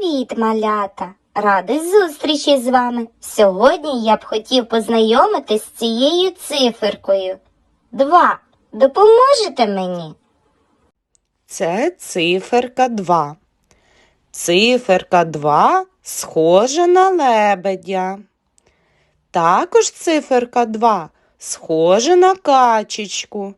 Привіт, малята! Радий зустрічі з вами. Сьогодні я б хотів познайомитись з цією циферкою. Два. Допоможете мені? Це циферка 2. Циферка 2 схожа на лебедя. Також циферка 2 схожа на качечку.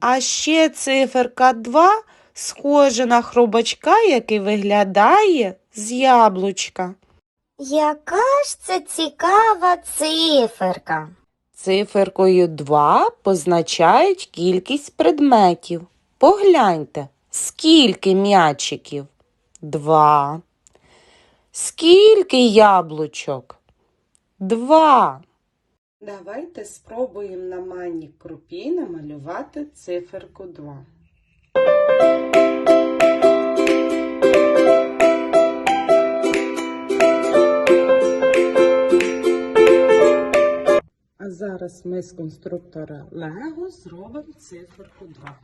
А ще циферка 2 схожа на хробачка, який виглядає з яблучка. Яка ж це цікава циферка? Циферкою 2 позначають кількість предметів. Погляньте, скільки м'ячиків? Два. Скільки яблучок? Два. Давайте спробуємо на манні крупі намалювати циферку 2. Зараз ми з конструктора Лего зробимо циферку 2.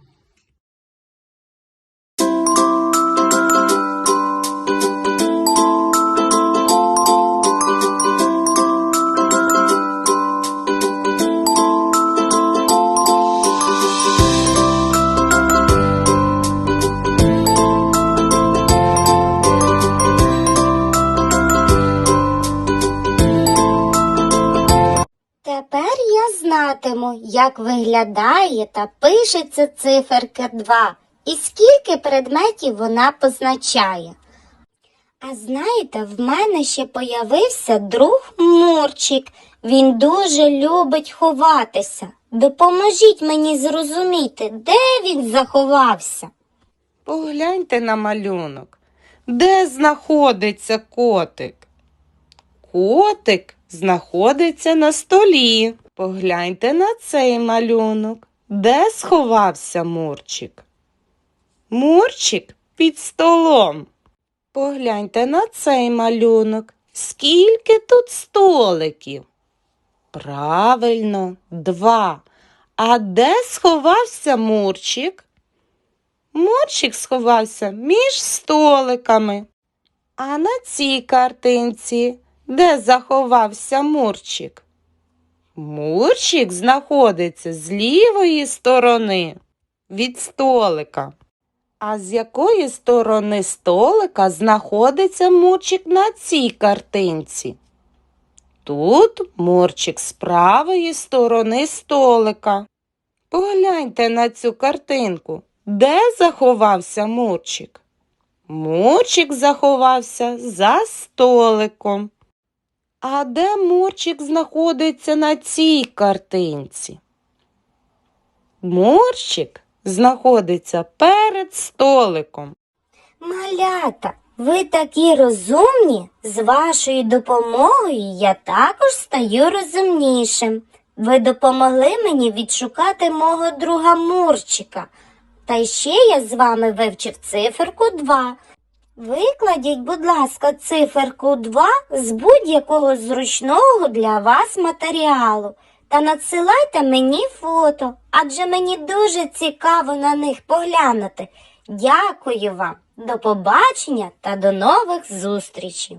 Тепер я знатиму, як виглядає та пишеться циферка 2 і скільки предметів вона позначає. А знаєте, в мене ще появився друг Мурчик. Він дуже любить ховатися. Допоможіть мені зрозуміти, де він заховався. Погляньте на малюнок. Де знаходиться котик? Котик знаходиться на столі. Погляньте на цей малюнок. Де сховався Мурчик? Мурчик під столом. Погляньте на цей малюнок. Скільки тут столиків? Правильно, два. А де сховався Мурчик? Мурчик сховався між столиками. А на цій картинці де заховався Мурчик? Мурчик знаходиться з лівої сторони від столика. А з якої сторони столика знаходиться Мурчик на цій картинці? Тут Мурчик з правої сторони столика. Погляньте на цю картинку. Де заховався Мурчик? Мурчик заховався за столиком. А де Мурчик знаходиться на цій картинці? Мурчик знаходиться перед столиком. Малята, ви такі розумні. З вашою допомогою я також стаю розумнішим. Ви допомогли мені відшукати мого друга Мурчика. Та ще я з вами вивчив циферку 2. Викладіть, будь ласка, циферку 2 з будь-якого зручного для вас матеріалу та надсилайте мені фото, адже мені дуже цікаво на них поглянути. Дякую вам, до побачення та до нових зустрічей!